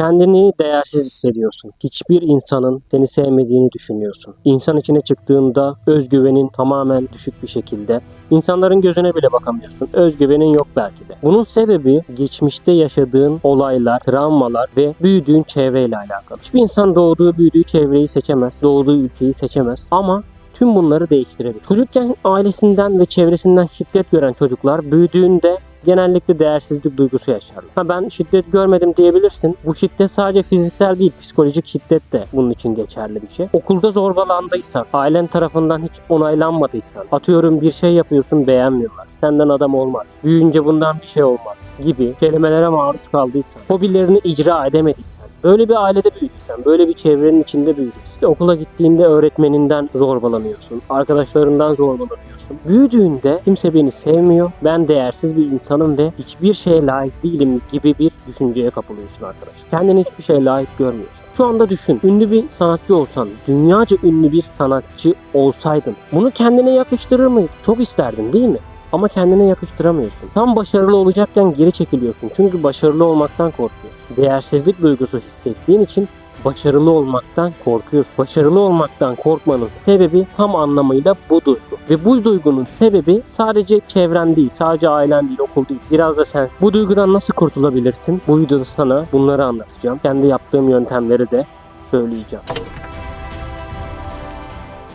Kendini değersiz hissediyorsun. Hiçbir insanın seni sevmediğini düşünüyorsun. İnsan içine çıktığında özgüvenin tamamen düşük bir şekilde. İnsanların gözüne bile bakamıyorsun. Özgüvenin yok belki de. Bunun sebebi geçmişte yaşadığın olaylar, travmalar ve büyüdüğün çevreyle alakalı. Hiçbir insan doğduğu, büyüdüğü çevreyi seçemez. Doğduğu ülkeyi seçemez. Ama tüm bunları değiştirebilir. Çocukken ailesinden ve çevresinden şiddet gören çocuklar büyüdüğünde genellikle değersizlik duygusu yaşarlar. Ha ben şiddet görmedim diyebilirsin. Bu şiddet sadece fiziksel değil, psikolojik şiddet de bunun için geçerli bir şey. Okulda zorbalandıysan, ailen tarafından hiç onaylanmadıysan, atıyorum bir şey yapıyorsun beğenmiyorlar. Senden adam olmaz. Büyüyünce bundan bir şey olmaz gibi kelimelere maruz kaldıysan, hobilerini icra edemediysen, böyle bir ailede büyüdüysen, böyle bir çevrenin içinde büyüdüysen, işte okula gittiğinde öğretmeninden zorbalanıyorsun, arkadaşlarından zorbalanıyorsun. Büyüdüğünde kimse beni sevmiyor, ben değersiz bir insanım ve hiçbir şeye layık değilim gibi bir düşünceye kapılıyorsun arkadaş. Kendini hiçbir şeye layık görmüyorsun. Şu anda düşün, ünlü bir sanatçı olsan, dünyaca ünlü bir sanatçı olsaydın, bunu kendine yakıştırır mıydın? Çok isterdin değil mi? Ama kendine yakıştıramıyorsun. Tam başarılı olacakken geri çekiliyorsun. Çünkü başarılı olmaktan korkuyorsun. Değersizlik duygusu hissettiğin için başarılı olmaktan korkuyorsun. Başarılı olmaktan korkmanın sebebi tam anlamıyla bu duygu. Ve bu duygunun sebebi sadece çevren değil, sadece ailen değil, okul değil, biraz da sen. Bu duygudan nasıl kurtulabilirsin? Bu videoda sana bunları anlatacağım. Kendi yaptığım yöntemleri de söyleyeceğim.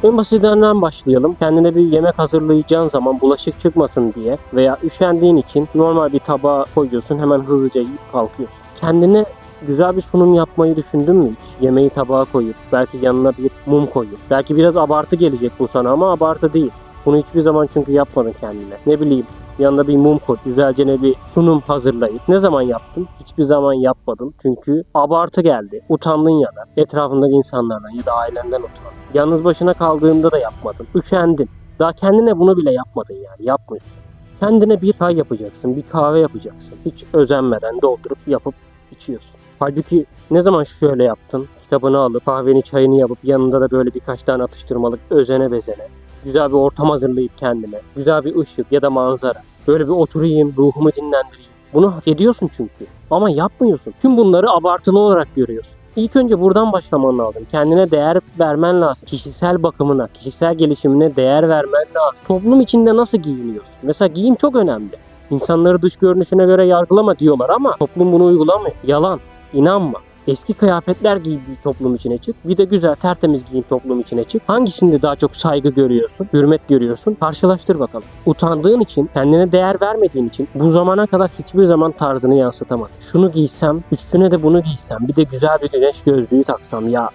En basitinden başlayalım. Kendine bir yemek hazırlayacağın zaman bulaşık çıkmasın diye veya üşendiğin için normal bir tabağa koyuyorsun hemen hızlıca yiyip kalkıyorsun. Kendine güzel bir sunum yapmayı düşündün mü hiç? Yemeği tabağa koyup belki yanına bir mum koyup. Belki biraz abartı gelecek bu sana ama abartı değil. Bunu hiçbir zaman çünkü yapmadın kendine. Ne bileyim yanına bir mum koy, güzelce ne bir sunum hazırlayıp ne zaman yaptın? Hiçbir zaman yapmadın. Çünkü abartı geldi. Utandın ya da etrafındaki insanlardan ya da ailenden utandın. Yalnız başına kaldığında da yapmadın. Üşendin. Daha kendine bunu bile yapmadın yani. Yapmıyorsun. Kendine bir çay yapacaksın, bir kahve yapacaksın. Hiç özenmeden doldurup yapıp içiyorsun. Halbuki ne zaman şöyle yaptın? Kitabını alıp kahveni çayını yapıp yanında da böyle birkaç tane atıştırmalık özene bezene. Güzel bir ortam hazırlayıp kendine. Güzel bir ışık ya da manzara. Böyle bir oturayım, ruhumu dinlendireyim. Bunu hak ediyorsun çünkü. Ama yapmıyorsun. Tüm bunları abartılı olarak görüyorsun. İlk önce buradan başlaman lazım. Kendine değer vermen lazım. Kişisel bakımına, kişisel gelişimine değer vermen lazım. Toplum içinde nasıl giyiniyorsun? Mesela giyim çok önemli. İnsanları dış görünüşüne göre yargılama diyorlar ama toplum bunu uygulamıyor. Yalan. İnanma. Eski kıyafetler giy bir toplum içine çık. Bir de güzel tertemiz giyin toplum içine çık. Hangisinde daha çok saygı görüyorsun, hürmet görüyorsun? Karşılaştır bakalım. Utandığın için, kendine değer vermediğin için bu zamana kadar hiçbir zaman tarzını yansıtamadın. Şunu giysem, üstüne de bunu giysem, bir de güzel bir güneş gözlüğü taksam ya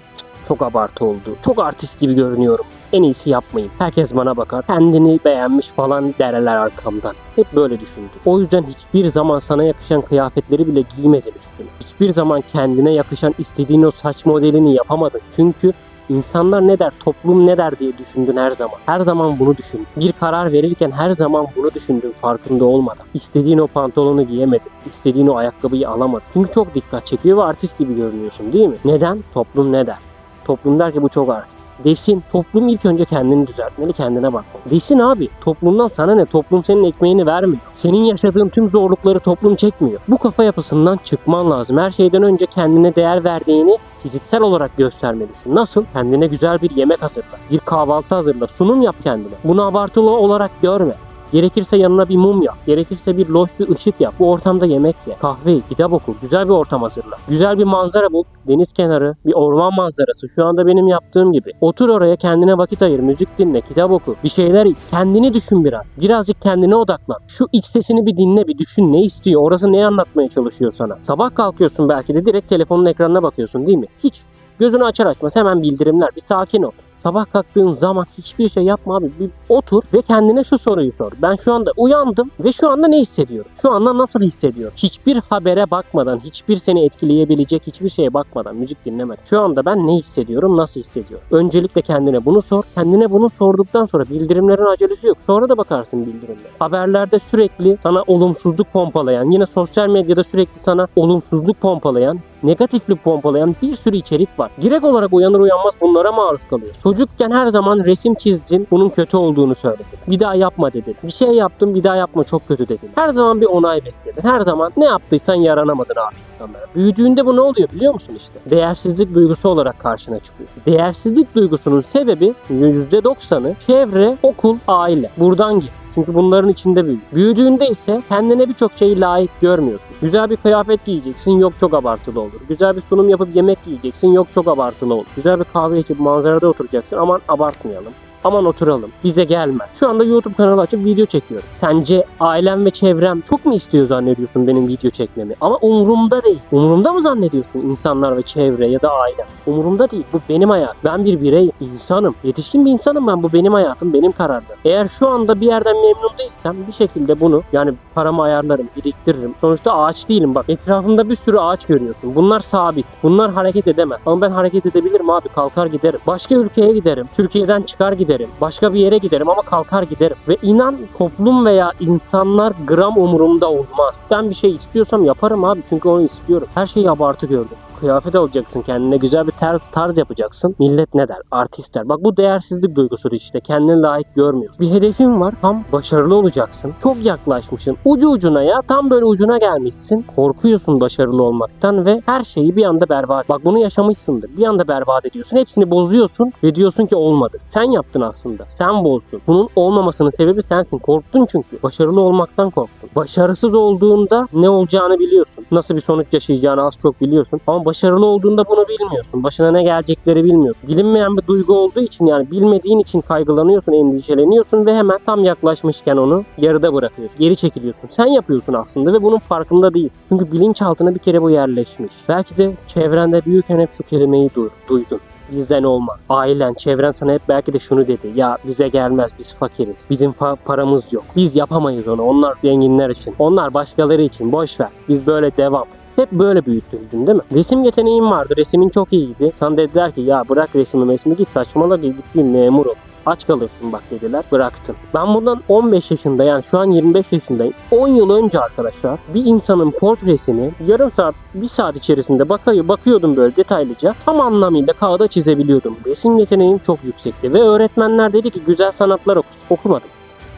çok abartı oldu. Çok artist gibi görünüyorum. En iyisi yapmayayım. Herkes bana bakar. Kendini beğenmiş falan derler arkamdan. Hep böyle düşündüm. O yüzden hiçbir zaman sana yakışan kıyafetleri bile giymedin üstüne. Hiçbir zaman kendine yakışan istediğin o saç modelini yapamadın. Çünkü İnsanlar ne der, toplum ne der diye düşündün her zaman. Her zaman bunu düşün. Bir karar verirken her zaman bunu düşündün farkında olmadan. İstediğin o pantolonu giyemedin. İstediğin o ayakkabıyı alamadın. Çünkü çok dikkat çekiyor ve artist gibi görünüyorsun değil mi? Neden? Toplum ne der? Toplum der ki bu çok artist. Desin. Toplum ilk önce kendini düzeltmeli, kendine bakmalı. Desin abi. Toplumdan sana ne? Toplum senin ekmeğini vermiyor. Senin yaşadığın tüm zorlukları toplum çekmiyor. Bu kafa yapısından çıkman lazım. Her şeyden önce kendine değer verdiğini fiziksel olarak göstermelisin. Nasıl? Kendine güzel bir yemek hazırla. Bir kahvaltı hazırla. Sunum yap kendine. Bunu abartılı olarak görme. Gerekirse yanına bir mum yap. Gerekirse bir loş bir ışık yap. Bu ortamda yemek ye. Kahve, kitap oku. Güzel bir ortam hazırla. Güzel bir manzara bul. Deniz kenarı, bir orman manzarası. Şu anda benim yaptığım gibi. Otur oraya kendine vakit ayır. Müzik dinle, kitap oku. Bir şeyler. Kendini düşün biraz. Birazcık kendine odaklan. Şu iç sesini bir dinle, bir düşün. Ne istiyor? Orası ne anlatmaya çalışıyor sana? Sabah kalkıyorsun belki de direkt telefonun ekranına bakıyorsun değil mi? Hiç. Gözünü açar açmaz hemen bildirimler. Bir sakin ol. Sabah kalktığın zaman hiçbir şey yapma abi. Bir otur ve kendine şu soruyu sor. Ben şu anda uyandım ve şu anda ne hissediyorum? Şu anda nasıl hissediyorum? Hiçbir habere bakmadan, hiçbir seni etkileyebilecek hiçbir şeye bakmadan, müzik dinlemeden. Şu anda ben ne hissediyorum, nasıl hissediyorum? Öncelikle kendine bunu sor. Kendine bunu sorduktan sonra bildirimlerin acelesi yok. Sonra da bakarsın bildirimlere. Haberlerde sürekli sana olumsuzluk pompalayan, yine sosyal medyada sürekli sana olumsuzluk pompalayan negatifli pompalayan bir sürü içerik var. Direkt olarak uyanır uyanmaz bunlara maruz kalıyor. Çocukken her zaman resim çizdin, bunun kötü olduğunu söyledin. Bir daha yapma dedin. Bir şey yaptın, bir daha yapma çok kötü dedin. Her zaman bir onay bekledin. Her zaman ne yaptıysan yaranamadın abi insanlara. Büyüdüğünde bu ne oluyor biliyor musun işte? Değersizlik duygusu olarak karşına çıkıyor. Değersizlik duygusunun sebebi %90'ı çevre, okul, aile. Buradan gir. Çünkü bunların içinde büyüdü. Büyüdüğünde ise kendine birçok şeyi layık görmüyorsun. Güzel bir kıyafet giyeceksin yok çok abartılı olur. Güzel bir sunum yapıp yemek yiyeceksin yok çok abartılı olur. Güzel bir kahve içip manzarada oturacaksın aman abartmayalım. Aman oturalım. Bize gelme. Şu anda YouTube kanalı açıp video çekiyorum. Sence ailem ve çevrem çok mu istiyor zannediyorsun benim video çekmemi? Ama umurumda değil. Umurumda mı zannediyorsun insanlar ve çevre ya da ailem? Umurumda değil. Bu benim hayatım. Ben bir birey, insanım. Yetişkin bir insanım ben. Bu benim hayatım, benim kararım. Eğer şu anda bir yerden memnun değilsem bir şekilde bunu yani paramı ayarlarım, biriktiririm. Sonuçta ağaç değilim bak. Etrafımda bir sürü ağaç görüyorsun. Bunlar sabit. Bunlar hareket edemez. Ama ben hareket edebilirim abi. Kalkar giderim. Başka ülkeye giderim. Türkiye'den çıkar giderim. Başka bir yere giderim ama kalkar giderim. Ve inan toplum veya insanlar gram umurumda olmaz. Ben bir şey istiyorsam yaparım abi. Çünkü onu istiyorum. Her şeyi abartı gördüm kıyafet alacaksın kendine güzel bir tarz tarz yapacaksın. Millet ne der? Artist der. Bak bu değersizlik duygusudur işte. Kendine layık görmüyor. Bir hedefin var. Tam başarılı olacaksın. Çok yaklaşmışsın. Ucu ucuna ya. Tam böyle ucuna gelmişsin. Korkuyorsun başarılı olmaktan ve her şeyi bir anda berbat. Bak bunu yaşamışsındır. Bir anda berbat ediyorsun. Hepsini bozuyorsun ve diyorsun ki olmadı. Sen yaptın aslında. Sen bozdun. Bunun olmamasının sebebi sensin. Korktun çünkü. Başarılı olmaktan korktun. Başarısız olduğunda ne olacağını biliyorsun. Nasıl bir sonuç yaşayacağını az çok biliyorsun. Ama başarılı olduğunda bunu bilmiyorsun. Başına ne gelecekleri bilmiyorsun. Bilinmeyen bir duygu olduğu için yani bilmediğin için kaygılanıyorsun, endişeleniyorsun ve hemen tam yaklaşmışken onu yarıda bırakıyorsun. Geri çekiliyorsun. Sen yapıyorsun aslında ve bunun farkında değilsin. Çünkü bilinçaltına bir kere bu yerleşmiş. Belki de çevrende büyükken hep şu kelimeyi du- duydun bizden olmaz. Ailen, çevren sana hep belki de şunu dedi. Ya bize gelmez biz fakiriz. Bizim pa- paramız yok. Biz yapamayız onu. Onlar zenginler için. Onlar başkaları için. Boş ver. Biz böyle devam. Hep böyle büyütüldün değil mi? Resim yeteneğin vardı. Resimin çok iyiydi. Sana dediler ki ya bırak resmi resmi git saçmala git bir memur ol. Aç kalırsın bak dediler. Bıraktım. Ben bundan 15 yaşında yani şu an 25 yaşındayım. 10 yıl önce arkadaşlar bir insanın portresini yarım saat, bir saat içerisinde bakıyor, bakıyordum böyle detaylıca. Tam anlamıyla kağıda çizebiliyordum. Resim yeteneğim çok yüksekti ve öğretmenler dedi ki güzel sanatlar oku. Okumadım.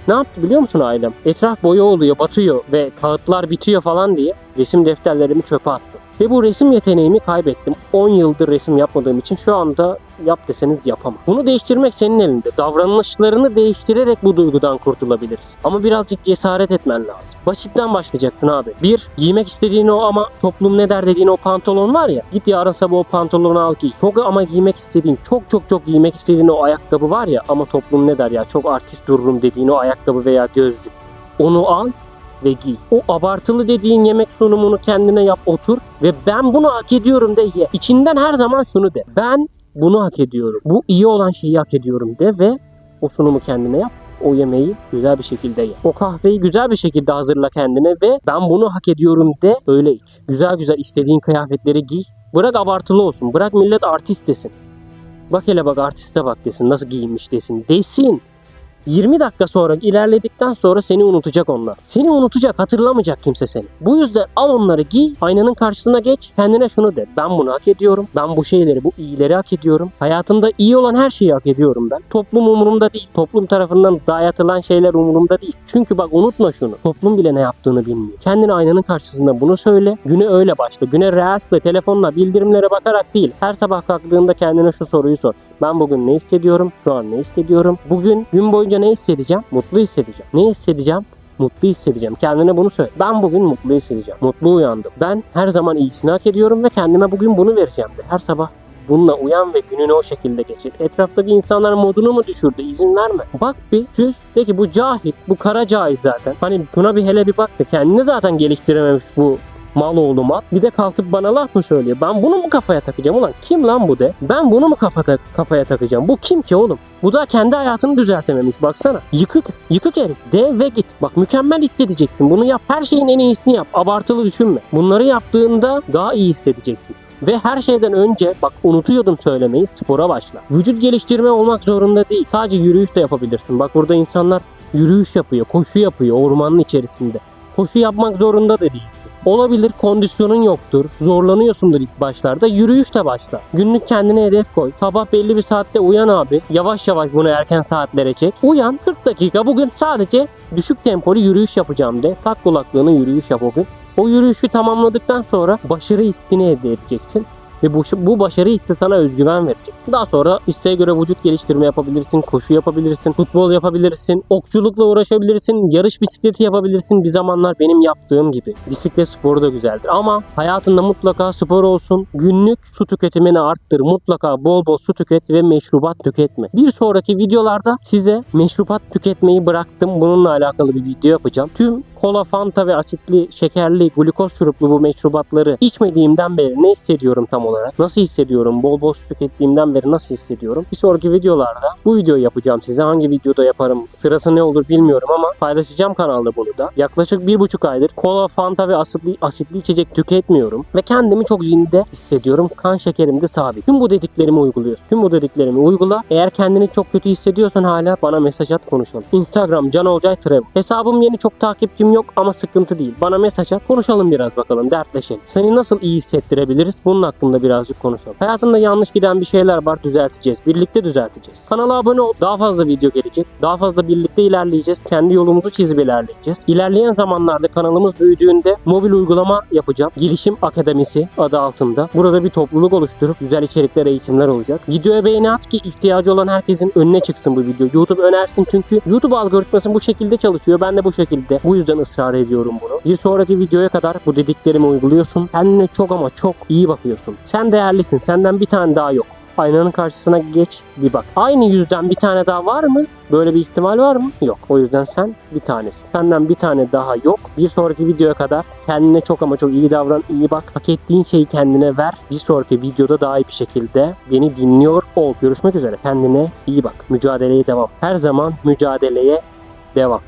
Ne yaptı biliyor musun ailem? Etraf boya oluyor, batıyor ve kağıtlar bitiyor falan diye resim defterlerimi çöpe attım. Ve bu resim yeteneğimi kaybettim. 10 yıldır resim yapmadığım için şu anda yap deseniz yapamam. Bunu değiştirmek senin elinde. Davranışlarını değiştirerek bu duygudan kurtulabilirsin. Ama birazcık cesaret etmen lazım. Basitten başlayacaksın abi. Bir, giymek istediğin o ama toplum ne der dediğin o pantolon var ya. Git yarın sabah o pantolonu al giy. Çok ama giymek istediğin, çok çok çok giymek istediğin o ayakkabı var ya ama toplum ne der ya çok artist dururum dediğin o ayakkabı veya gözlük. Onu al ve giy. O abartılı dediğin yemek sunumunu kendine yap otur ve ben bunu hak ediyorum de ye. İçinden her zaman şunu de. Ben bunu hak ediyorum. Bu iyi olan şeyi hak ediyorum de ve o sunumu kendine yap. O yemeği güzel bir şekilde ye. O kahveyi güzel bir şekilde hazırla kendine ve ben bunu hak ediyorum de öyle iç. Güzel güzel istediğin kıyafetleri giy. Bırak abartılı olsun. Bırak millet artist desin. Bak hele bak artiste bak desin. Nasıl giyinmiş desin. Desin. 20 dakika sonra ilerledikten sonra seni unutacak onlar. Seni unutacak, hatırlamayacak kimse seni. Bu yüzden al onları giy, aynanın karşısına geç, kendine şunu de. Ben bunu hak ediyorum. Ben bu şeyleri, bu iyileri hak ediyorum. Hayatımda iyi olan her şeyi hak ediyorum ben. Toplum umurumda değil. Toplum tarafından dayatılan şeyler umurumda değil. Çünkü bak unutma şunu. Toplum bile ne yaptığını bilmiyor. Kendine aynanın karşısında bunu söyle. Güne öyle başla. Güne reelsle, telefonla, bildirimlere bakarak değil. Her sabah kalktığında kendine şu soruyu sor. Ben bugün ne hissediyorum? Şu an ne hissediyorum? Bugün gün boyunca ne hissedeceğim? Mutlu hissedeceğim. Ne hissedeceğim? Mutlu hissedeceğim. Kendine bunu söyle. Ben bugün mutlu hissedeceğim. Mutlu uyandım. Ben her zaman iyisini hak ediyorum ve kendime bugün bunu vereceğim de. Her sabah bununla uyan ve gününü o şekilde geçir. Etraftaki insanlar modunu mu düşürdü? İzin verme. Bak bir süz. De ki bu cahil. Bu kara cahil zaten. Hani buna bir hele bir bak da kendini zaten geliştirememiş bu mal oğlu mal. Bir de kalkıp bana laf mı söylüyor? Ben bunu mu kafaya takacağım ulan? Kim lan bu de? Ben bunu mu kafata, kafaya takacağım? Bu kim ki oğlum? Bu da kendi hayatını düzeltememiş baksana. Yıkık, yıkık herif. De ve git. Bak mükemmel hissedeceksin. Bunu yap. Her şeyin en iyisini yap. Abartılı düşünme. Bunları yaptığında daha iyi hissedeceksin. Ve her şeyden önce bak unutuyordum söylemeyi spora başla. Vücut geliştirme olmak zorunda değil. Sadece yürüyüş de yapabilirsin. Bak burada insanlar yürüyüş yapıyor, koşu yapıyor ormanın içerisinde. Koşu yapmak zorunda da değilsin. Olabilir kondisyonun yoktur. Zorlanıyorsundur ilk başlarda. Yürüyüşle başla. Günlük kendine hedef koy. Sabah belli bir saatte uyan abi. Yavaş yavaş bunu erken saatlere çek. Uyan 40 dakika bugün sadece düşük tempolu yürüyüş yapacağım de. Tak kulaklığını yürüyüş yap o gün. O yürüyüşü tamamladıktan sonra başarı hissini elde edeceksin. Ve bu, bu başarı hissi sana özgüven verecek. Daha sonra isteğe göre vücut geliştirme yapabilirsin, koşu yapabilirsin, futbol yapabilirsin, okçulukla uğraşabilirsin, yarış bisikleti yapabilirsin. Bir zamanlar benim yaptığım gibi. Bisiklet sporu da güzeldir. Ama hayatında mutlaka spor olsun. Günlük su tüketimini arttır. Mutlaka bol bol su tüket ve meşrubat tüketme. Bir sonraki videolarda size meşrubat tüketmeyi bıraktım. Bununla alakalı bir video yapacağım. Tüm kola, fanta ve asitli, şekerli, glukoz şuruplu bu meşrubatları içmediğimden beri ne hissediyorum tam olarak? Nasıl hissediyorum? Bol bol tükettiğimden beri nasıl hissediyorum? Bir sonraki videolarda bu videoyu yapacağım size. Hangi videoda yaparım? Sırası ne olur bilmiyorum ama paylaşacağım kanalda bunu da. Yaklaşık bir buçuk aydır kola, fanta ve asitli, asitli içecek tüketmiyorum. Ve kendimi çok zinde hissediyorum. Kan şekerim de sabit. Tüm bu dediklerimi uyguluyorsun. Tüm bu dediklerimi uygula. Eğer kendini çok kötü hissediyorsan hala bana mesaj at konuşalım. Instagram Can Olcay Travel. Hesabım yeni çok takipçim yok ama sıkıntı değil. Bana mesaj at konuşalım biraz bakalım dertleşelim. Seni nasıl iyi hissettirebiliriz? Bunun hakkında birazcık konuşalım. Hayatında yanlış giden bir şeyler var düzelteceğiz. Birlikte düzelteceğiz. Kanala abone ol. Daha fazla video gelecek. Daha fazla birlikte ilerleyeceğiz. Kendi yolumuzu çizip ilerleyeceğiz. İlerleyen zamanlarda kanalımız büyüdüğünde mobil uygulama yapacağım. Gelişim Akademisi adı altında. Burada bir topluluk oluşturup güzel içerikler, eğitimler olacak. Videoya beğeni at ki ihtiyacı olan herkesin önüne çıksın bu video. YouTube önersin çünkü YouTube algoritması bu şekilde çalışıyor. Ben de bu şekilde. Bu yüzden ısrar ediyorum bunu. Bir sonraki videoya kadar bu dediklerimi uyguluyorsun. Kendine çok ama çok iyi bakıyorsun. Sen değerlisin. Senden bir tane daha yok. Aynanın karşısına geç bir bak. Aynı yüzden bir tane daha var mı? Böyle bir ihtimal var mı? Yok. O yüzden sen bir tanesin. Senden bir tane daha yok. Bir sonraki videoya kadar kendine çok ama çok iyi davran, iyi bak. Hak ettiğin şeyi kendine ver. Bir sonraki videoda daha iyi bir şekilde beni dinliyor ol. Görüşmek üzere. Kendine iyi bak. Mücadeleye devam. Her zaman mücadeleye devam.